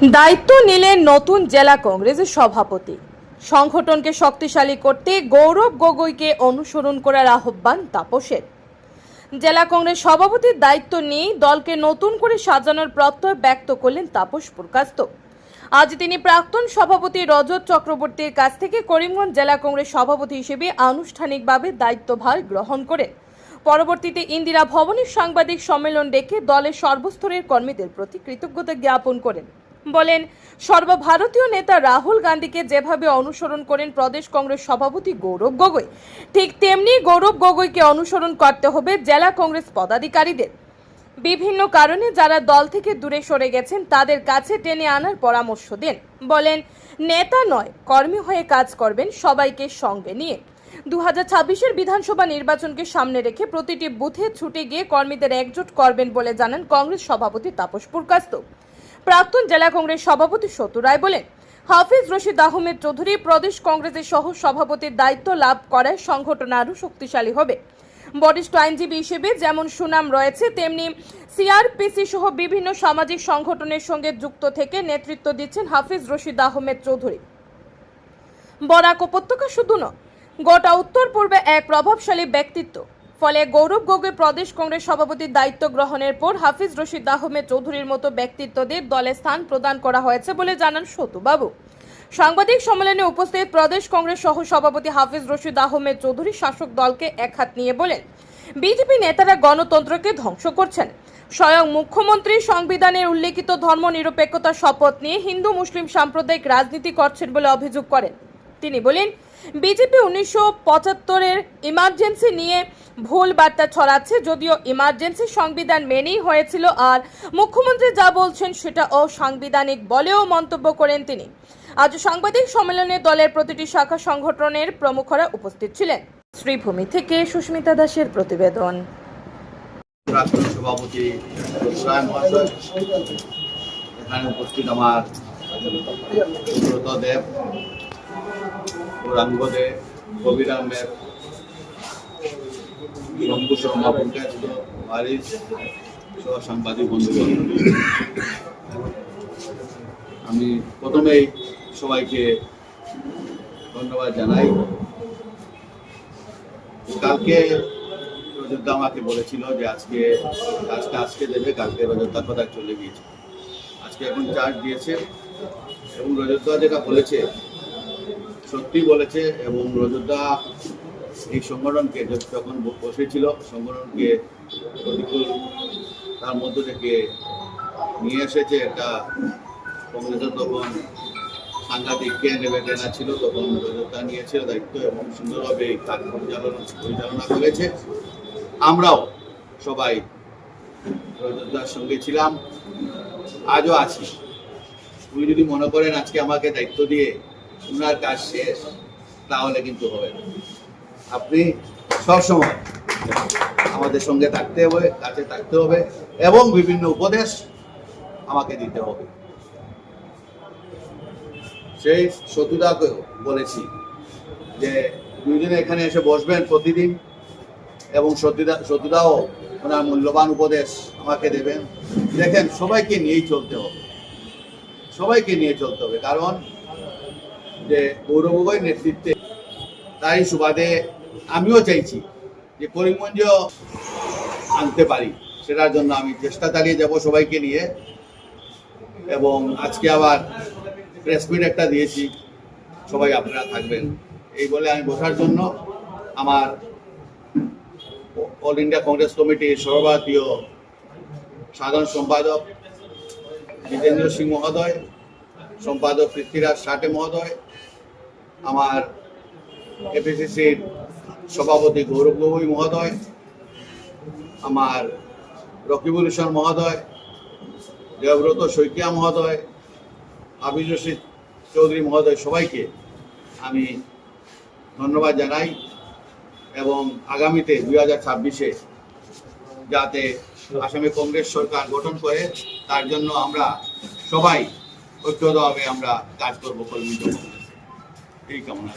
দায়িত্ব নিলেন নতুন জেলা কংগ্রেসের সভাপতি। সংগঠনকে শক্তিশালী করতে গৌরব গগৈকে অনুসরণ করার আহ্বান তাপসের। জেলা কংগ্রেস সভাপতির দায়িত্ব নিয়ে দলকে নতুন করে সাজানোর প্রত্যয় ব্যক্ত করলেন তাপস পুরকাস্ত আজ তিনি প্রাক্তন সভাপতি রজত চক্রবর্তীর কাছ থেকে করিমগঞ্জ জেলা কংগ্রেস সভাপতি হিসেবে আনুষ্ঠানিকভাবে দায়িত্বভার গ্রহণ করেন। পরবর্তীতে ইন্দিরা ভবনের সাংবাদিক সম্মেলন ডেকে দলের সর্বস্তরের কর্মীদের প্রতি কৃতজ্ঞতা জ্ঞাপন করেন। বলেন, সর্বভারতীয় নেতা রাহুল গান্ধীকে যেভাবে অনুসরণ করেন প্রদেশ কংগ্রেস সভাপতি গৌরব গগৈ, ঠিক তেমনি গৌরব গগৈকে অনুসরণ করতে হবে জেলা কংগ্রেস পদাধিকারীদের। বিভিন্ন কারণে যারা দল থেকে দূরে সরে গেছেন, তাদের কাছে টেনে আনার পরামর্শ দেন। বলেন, নেতা নয়, কর্মী হয়ে কাজ করবেন সবাইকে সঙ্গে নিয়ে। দু হাজার ছাব্বিশের বিধানসভা নির্বাচনকে সামনে রেখে প্রতিটি বুথে ছুটে গিয়ে কর্মীদের একজোট করবেন বলে জানান কংগ্রেস সভাপতি তাপস পুরকাস্ত। প্রাক্তন জেলা কংগ্রেস সভাপতি সতু রায় বলেন, হাফিজ রশিদ আহমেদ চৌধুরী প্রদেশ কংগ্রেসের সহ সভাপতির দায়িত্ব লাভ করায় সংগঠন আরও শক্তিশালী হবে। বরিষ্ঠ আইনজীবী হিসেবে যেমন সুনাম রয়েছে, তেমনি সিআরপিসি সহ বিভিন্ন সামাজিক সংগঠনের সঙ্গে যুক্ত থেকে নেতৃত্ব দিচ্ছেন হাফিজ রশিদ আহমেদ চৌধুরী। বরাক উপত্যকা শুধু নয়, গোটা উত্তর পূর্বে এক প্রভাবশালী ব্যক্তিত্ব। ফলে গৌরব গগৈ প্রদেশ কংগ্রেস সভাপতির দায়িত্ব গ্রহণের পর হাফিজ রশিদ আহমেদ চৌধুরীর মতো ব্যক্তিত্বদের দলে স্থান প্রদান করা হয়েছে বলে জানান সতুবাবু। সাংবাদিক সম্মেলনে উপস্থিত প্রদেশ কংগ্রেস সহ সভাপতি হাফিজ রশিদ আহমেদ চৌধুরী শাসক দলকে একহাত নিয়ে বলেন, বিজেপি নেতারা গণতন্ত্রকে ধ্বংস করছেন। স্বয়ং মুখ্যমন্ত্রী সংবিধানের উল্লেখিত ধর্মনিরপেক্ষতার শপথ নিয়ে হিন্দু মুসলিম সাম্প্রদায়িক রাজনীতি করছেন বলে অভিযোগ করেন। তিনি বলেন বিজেপি উনিশশো পঁচাত্তরের ইমার্জেন্সি নিয়ে ভুল বার্তা ছড়াচ্ছে, যদিও ইমার্জেন্সি সংবিধান মেনেই হয়েছিল আর মুখ্যমন্ত্রী যা বলছেন সেটা অসাংবিধানিক বলেও মন্তব্য করেন তিনি। আজ সাংবাদিক সম্মেলনে দলের প্রতিটি শাখা সংগঠনের প্রমুখরা উপস্থিত ছিলেন। শ্রীভূমি থেকে সুস্মিতা দাসের প্রতিবেদন। উপস্থিত আমার গৌরাঙ্গ দে কবিরাম শম্ভু শর্মা পঞ্চায়েত বারিশ সাংবাদিক বন্ধুগণ। আমি প্রথমেই সবাইকে ধন্যবাদ জানাই। কালকে রজতদা আমাকে বলেছিল যে আজকে কাজটা আজকে দেবে, কালকে রজতদা কথা চলে গিয়েছে। আজকে এখন চার্জ দিয়েছে এবং রজতদা যেটা বলেছে সত্যি বলেছে এবং রজতদা এই সংগঠনকে যখন বসেছিল, সংগঠনকে প্রতিকূল তার মধ্য থেকে নিয়ে এসেছে একটা কংগ্রেসের তখন সাংঘাতিক নেবে কেনা ছিল, তখন রজতদা নিয়েছিল দায়িত্ব এবং সুন্দরভাবে এই কাজ পরিচালনা পরিচালনা করেছে। আমরাও সবাই রজতদার সঙ্গে ছিলাম, আজও আছি। তুমি যদি মনে করেন আজকে আমাকে দায়িত্ব দিয়ে ওনার কাজ শেষ তাহলে কিন্তু হবে আপনি সবসময় আমাদের সঙ্গে থাকতে হবে, কাছে থাকতে হবে, এবং বিভিন্ন উপদেশ আমাকে দিতে হবে। সেই সতুদাকেও বলেছি যে, দুইজনে এখানে এসে বসবেন প্রতিদিন, এবং সত্যিদা, সত্যিদাও ওনার মূল্যবান উপদেশ আমাকে দেবেন। দেখেন, সবাইকে নিয়েই চলতে হবে। সবাইকে নিয়ে চলতে হবে, কারণ যে গৌরবগয় নেতৃত্বে তাই সুবাদে আমিও চাইছি যে করিমগঞ্জ আনতে পারি। সেটার জন্য আমি চেষ্টা চালিয়ে যাব সবাইকে নিয়ে। এবং আজকে আবার প্রেস মিট একটা দিয়েছি। সবাই আপনারা থাকবেন। এই বলে আমি বসার জন্য আমার অল ইন্ডিয়া কংগ্রেস কমিটির সর্বভারতীয় সাধারণ সম্পাদক জিতেন্দ্র সিং মহোদয় সম্পাদক পৃথ্বীরাজ সাটে মহোদয়, আমার এপিসিসির সভাপতি গৌরব গগৈ মহোদয়, আমার রকিবুল ইসলাম মহোদয়, দেবব্রত শইকিয়া মহোদয় আবির রশিদ চৌধুরী মহোদয় সবাইকে আমি ধন্যবাদ জানাই এবং আগামীতে দুই হাজার ছাব্বিশে যাতে আসামে কংগ্রেস সরকার গঠন করে, তার জন্য আমরা সবাই ঐক্যবদ্ধভাবে আমরা কাজ করব কর্মী এই কামনা